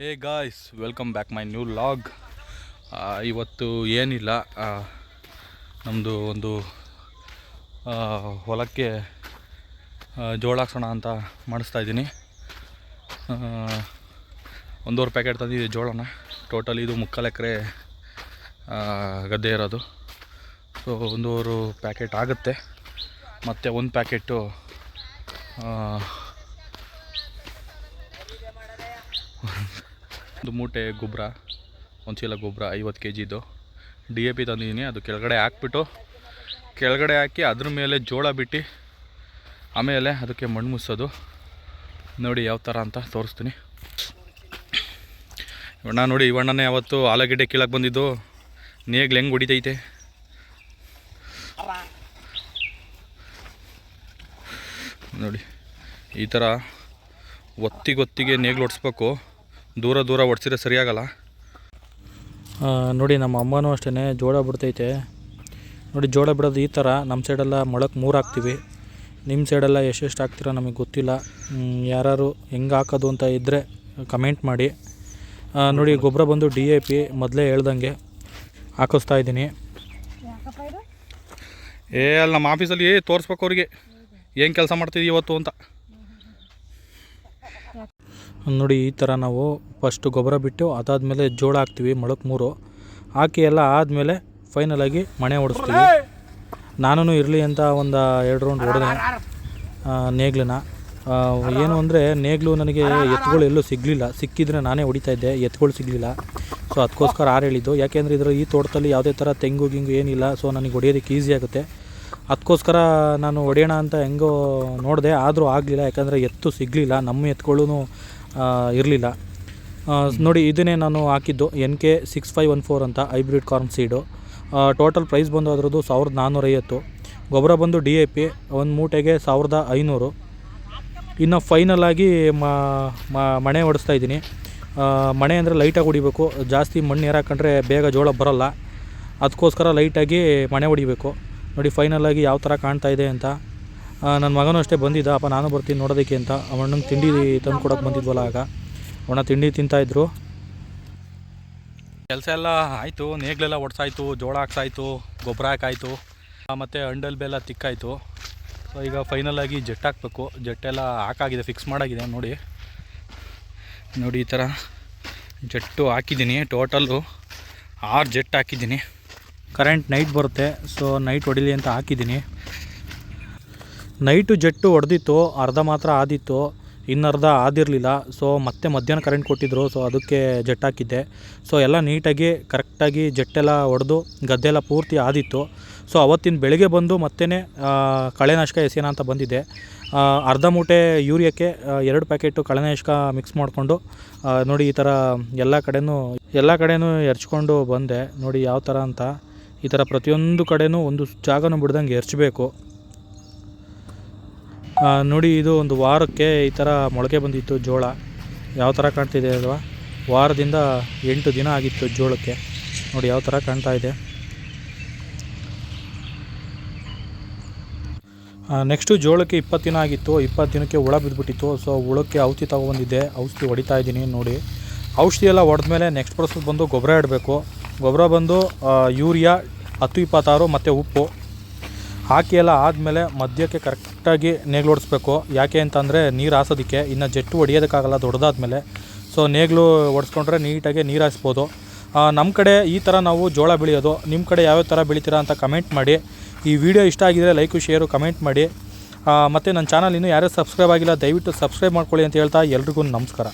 Hey guys welcome back my new vlog ಇವತ್ತು ಏನಿಲ್ಲ. ನಮ್ಮದು ಒಂದು ಹೊಲಕ್ಕೆ ಜೋಳ ಹಾಕ್ಸೋಣ ಅಂತ ಮಾಡಿಸ್ತಾ ಇದ್ದೀನಿ. ಒಂದೂವರೆ ಪ್ಯಾಕೆಟ್ ತಂದಿದೆ ಜೋಳನ. ಟೋಟಲ್ ಇದು ಮುಕ್ಕಾಲು ಎಕರೆ ಗದ್ದೆ ಇರೋದು. ಸೊ ಒಂದೂವರೆ ಪ್ಯಾಕೆಟ್ ಆಗುತ್ತೆ. ಮತ್ತು ಒಂದು ಪ್ಯಾಕೆಟು ಒಂದು ಮೂಟೆ ಗೊಬ್ಬರ, ಒಂದು ಚೀಲ ಗೊಬ್ಬರ ಐವತ್ತು ಕೆ ಜಿದು ಡಿ ಎ ಪಿ ತಂದಿದ್ದೀನಿ, ಅದು ಕೆಳಗಡೆ ಹಾಕ್ಬಿಟ್ಟು, ಕೆಳಗಡೆ ಹಾಕಿ ಅದ್ರ ಮೇಲೆ ಜೋಳ ಬಿಟ್ಟು, ಆಮೇಲೆ ಅದಕ್ಕೆ ಮಣ್ಣು ಮುಚ್ಚೋದು ನೋಡಿ ಯಾವ ಥರ ಅಂತ ತೋರಿಸ್ತೀನಿ. ಇವಣ್ಣ ನೋಡಿ ಇವಣ್ಣನೇ ಯಾವತ್ತು ಆಲೂಗಡ್ಡೆ ಕೀಳಕ್ಕೆ ಬಂದಿದ್ದು. ನೇಗ್ಲು ಹೆಂಗೆ ಹೊಡಿತೈತೆ. ನೋಡಿ, ಈ ಥರ ಒತ್ತಿಗೊತ್ತಿಗೆ ನೇಗ್ಲು ಹೊಡ್ಸ್ಬೇಕು ದೂರ ದೂರ ಹೊಡ್ಸಿದ್ರೆ ಸರಿಯಾಗಲ್ಲ? ನೋಡಿ ನಮ್ಮ ಅಮ್ಮನೂ ಅಷ್ಟೇ ಜೋಳ ಬಿಡ್ತೈತೆ. ನೋಡಿ ಜೋಳ ಬಿಡೋದು ಈ ಥರ. ನಮ್ಮ ಸೈಡೆಲ್ಲ ಮೊಳಕ್ಕೆ ಮೂರು ಹಾಕ್ತೀವಿ. ನಿಮ್ಮ ಸೈಡೆಲ್ಲ ಎಷ್ಟೆಷ್ಟು ಹಾಕ್ತೀರ ನಮಗೆ ಗೊತ್ತಿಲ್ಲ. ಯಾರು ಹೆಂಗೆ ಹಾಕೋದು ಅಂತ ಇದ್ದರೆ ಕಮೆಂಟ್ ಮಾಡಿ. ನೋಡಿ ಗೊಬ್ಬರ ಬಂದು ಡಿ ಎ ಪಿ ಮೊದಲೇ ಹೇಳ್ದಂಗೆ ಹಾಕಿಸ್ತಾ ಇದ್ದೀನಿ. ಏ ಅಲ್ಲಿ ನಮ್ಮ ಆಫೀಸಲ್ಲಿ ತೋರಿಸ್ಬೇಕು ಅವ್ರಿಗೆ. ಏನು ಕೆಲಸ ಮಾಡ್ತಿದ್ದೀವಿ ಇವತ್ತು ಅಂತ. ನೋಡಿ, ಈ ಥರ ನಾವು ಫಸ್ಟು ಗೊಬ್ಬರ ಬಿಟ್ಟು ಅದಾದಮೇಲೆ ಜೋಳ ಹಾಕ್ತೀವಿ ಮೊಳಕ್ಕೆ ಮೂರು. ಹಾಕಿ ಎಲ್ಲ ಆದಮೇಲೆ ಫೈನಲಾಗಿ ಮಣೆ ಹೊಡಿಸ್ತೀವಿ ನಾನು ಇರಲಿ ಅಂತ ಒಂದು ಎರಡು ರೌಂಡ್ ಹೊಡೆದೆ. ನೇಗ್ಲನ್ನ ಏನು ಅಂದರೆ, ನೇಗ್ಲು ನನಗೆ ಎತ್ತುಗಳು ಎಲ್ಲೂ ಸಿಗಲಿಲ್ಲ. ಸಿಕ್ಕಿದ್ರೆ ನಾನೇ ಹೊಡಿತಾ ಇದ್ದೆ ಎತ್ತುಗಳು ಸಿಗಲಿಲ್ಲ. ಸೊ ಅದಕ್ಕೋಸ್ಕರ ಆರು ಹೇಳಿದ್ದು. ಯಾಕೆಂದರೆ ಇದರ ಈ ತೋಟದಲ್ಲಿ ಯಾವುದೇ ಥರ ತೆಂಗು, ಗಿಂಗು ಏನಿಲ್ಲ. ಸೊ ನನಗೆ ಹೊಡೆಯೋದಕ್ಕೆ ಈಸಿ ಆಗುತ್ತೆ. ಅದಕ್ಕೋಸ್ಕರ ನಾನು ಹೊಡೆಯೋಣ ಅಂತ ಹೆಂಗೋ ನೋಡಿದೆ. ಆದರೂ ಆಗಲಿಲ್ಲ. ಯಾಕಂದರೆ ಎತ್ತು ಸಿಗಲಿಲ್ಲ. ನಮ್ಮ ಎತ್ತುಗಳೂ ಇರಲಿಲ್ಲ. ನೋಡಿ, ಇದನ್ನೇ ನಾನು ಹಾಕಿದ್ದು N K six five one four ಅಂತ hybrid corn seed. Total price ಬಂದು ಅದರದ್ದು ಸಾವಿರದ ನಾನ್ನೂರೈವತ್ತು ಗೊಬ್ಬರ ಬಂದು ಡಿ ಎ ಪಿ ಒಂದು ಮೂಟೆಗೆ ಸಾವಿರದ ಐನೂರು. ಇನ್ನು ಫೈನಲ್ ಆಗಿ ಮಣೆ ಹೊಡಿಸ್ತಾ ಇದ್ದೀನಿ. ಮಣೆ ಅಂದರೆ ಲೈಟಾಗಿ ಹೊಡಿಬೇಕು. ಜಾಸ್ತಿ ಮಣ್ಣು ಏರಾಕಂಡ್ರೆ ಬೇಗ ಜೋಳ ಬರೋಲ್ಲ. ಅದಕ್ಕೋಸ್ಕರ ಲೈಟಾಗಿ ಮಣೆ ಹೊಡಿಬೇಕು. ನೋಡಿ ಫೈನಲ್ ಆಗಿ ಯಾವ ಥರ ಕಾಣ್ತಾ ಇದೆ ಅಂತ. ನನ್ನ ಮಗನೂ ಅಷ್ಟೇ ಬಂದಿದ್ದ. ಅಪ್ಪ ನಾನು ಬರ್ತೀನಿ ನೋಡೋದಕ್ಕೆ ಅಂತ. ಅವಣ್ಣಂಗೆ ತಿಂಡಿ ತಂದು ಕೊಡೋಕೆ ಬಂದಿದ್ವಲ್ಲ ಆಗ. ಅವಣ್ಣ ತಿಂಡಿ ತಿಂತಾಯಿದ್ರು ಕೆಲಸ ಎಲ್ಲ ಆಯಿತು. ನೇಗ್ಲೆಲ್ಲ ಒಡ್ಸಾಯಿತು ಜೋಳ ಹಾಕ್ಸಾಯ್ತು ಗೊಬ್ಬರ ಹಾಕಾಯಿತು ಮತ್ತು ಅಂಡಲ್ ಬೆಲ್ಲ ತಿಕ್ಕಾಯಿತು. ಸೊ ಈಗ ಫೈನಲ್ ಆಗಿ ಜೆಟ್ ಹಾಕಬೇಕು. ಜೆಟ್ಟೆಲ್ಲ ಹಾಕಾಗಿದೆ ಫಿಕ್ಸ್ ಮಾಡಾಗಿದೆ ನೋಡಿ. ನೋಡಿ ಈ ಥರ ಜೆಟ್ಟು ಹಾಕಿದ್ದೀನಿ ಟೋಟಲ್ಲು ಆರು ಜೆಟ್ ಹಾಕಿದ್ದೀನಿ. ಕರೆಂಟ್ ನೈಟ್ ಬರುತ್ತೆ. ಸೊ ನೈಟ್ ಹೊಡಿಲಿ ಅಂತ ಹಾಕಿದ್ದೀನಿ. ನೈಟು ಜೆಟ್ಟು ಹೊಡೆದಿತ್ತು, ಅರ್ಧ ಮಾತ್ರ ಆದಿತ್ತು, ಇನ್ನರ್ಧ ಆದಿರಲಿಲ್ಲ. ಸೊ ಮತ್ತೆ ಮಧ್ಯಾಹ್ನ ಕರೆಂಟ್ ಕೊಟ್ಟಿದ್ರು ಸೊ ಅದಕ್ಕೆ ಜೆಟ್ ಹಾಕಿದ್ದೆ. ಸೊ ಎಲ್ಲ ನೀಟಾಗಿ, ಕರೆಕ್ಟಾಗಿ ಜೆಟ್ಟೆಲ್ಲ ಹೊಡೆದು, ಗದ್ದೆಲ್ಲ ಪೂರ್ತಿ ಆದಿತ್ತು. ಸೊ ಅವತ್ತಿನ ಬೆಳಗ್ಗೆ ಬಂದು ಮತ್ತೆ ಕಳೆನಾಶಕ ಎಸೆಯೋಣ ಅಂತ ಬಂದಿದ್ದೆ. ಅರ್ಧ ಮೂಟೆ ಯೂರಿಯಾಕ್ಕೆ ಎರಡು ಪ್ಯಾಕೆಟು ಕಳೆನಾಶಕ ಮಿಕ್ಸ್ ಮಾಡಿಕೊಂಡು ನೋಡಿ ಈ ಥರ ಎಲ್ಲ ಕಡೆಯೂ ಎಲ್ಲ ಕಡೆಯೂ ಎರ್ಚ್ಕೊಂಡು ಬಂದೆ. ನೋಡಿ ಯಾವ ಥರ ಅಂತ. ಈ ಥರ ಪ್ರತಿಯೊಂದು ಕಡೆಯೂ ಒಂದು ಜಾಗನೂ ಬಿಡ್ದಂಗೆ ಎರ್ಚಬೇಕು. ನೋಡಿ, ಇದು ಒಂದು ವಾರಕ್ಕೆ ಈ ಥರ ಮೊಳಕೆ ಬಂದಿತ್ತು ಜೋಳ. ಯಾವ ಥರ ಕಾಣ್ತಿದೆ ಅಲ್ವಾ? ವಾರದಿಂದ ಎಂಟು ದಿನ ಆಗಿತ್ತು ಜೋಳಕ್ಕೆ. ನೋಡಿ, ಯಾವ ಥರ ಕಾಣ್ತಾ ಇದೆ. ನೆಕ್ಸ್ಟು ಜೋಳಕ್ಕೆ ಇಪ್ಪತ್ತು ದಿನ ಆಗಿತ್ತು. ಇಪ್ಪತ್ತು ದಿನಕ್ಕೆ ಹುಳ ಬಿದ್ದುಬಿಟ್ಟಿತ್ತು ಸೊ, ಹುಳಕ್ಕೆ ಔಷಧಿ ತೊಗೊಬಂದಿದ್ದೆ ಔಷಧಿ ಹೊಡಿತಾ ಇದ್ದೀನಿ ನೋಡಿ. ಔಷಧಿ ಎಲ್ಲ ಹೊಡೆದ್ಮೇಲೆ ನೆಕ್ಸ್ಟ್ ಪ್ರೊಸೆಸ್ ಬಂದು ಗೊಬ್ಬರ ಇಡಬೇಕು. ಗೊಬ್ಬರ ಬಂದು ಯೂರಿಯಾ, ಹತ್ತು ಇಪ್ಪತ್ತಾರು ಮತ್ತು ಉಪ್ಪು ಹಾಕಿ ಎಲ್ಲ ಆದಮೇಲೆ ಮಧ್ಯಕ್ಕೆ ಕರೆಕ್ಟಾಗಿ ನೇಗ್ಲು ಹೊಡಿಸ್ಬೇಕು ಯಾಕೆ ಅಂತಂದರೆ ನೀರು ಹಾಸೋದಕ್ಕೆ ಇನ್ನು ಜೆಟ್ಟು ಹೊಡಿಯೋದಕ್ಕಾಗಲ್ಲ ದೊಡ್ಡದಾದ್ಮೇಲೆ. ಸೊ ನೇಗ್ಲು ಹೊಡೆಸ್ಕೊಂಡ್ರೆ ನೀಟಾಗಿ ನೀರು ಹಾಸ್ಬೋದು ನಮ್ಮ ಕಡೆ ಈ ಥರ ನಾವು ಜೋಳ ಬೆಳೆಯೋದು. ನಿಮ್ಮ ಕಡೆ ಯಾವ್ಯಾವ ಥರ ಬೆಳಿತೀರಾ ಅಂತ ಕಮೆಂಟ್ ಮಾಡಿ. ಈ ವಿಡಿಯೋ ಇಷ್ಟ ಆಗಿದರೆ ಲೈಕು ಶೇರು ಕಮೆಂಟ್ ಮಾಡಿ. ಮತ್ತು ನನ್ನ ಚಾನಲ್ ಇನ್ನೂ ಯಾರೇ ಸಬ್ಸ್ಕ್ರೈಬ್ ಆಗಿಲ್ಲ, ದಯವಿಟ್ಟು ಸಬ್ಸ್ಕ್ರೈಬ್ ಮಾಡ್ಕೊಳ್ಳಿ ಅಂತ ಹೇಳ್ತಾ ಎಲ್ರಿಗೂ ನಮಸ್ಕಾರ.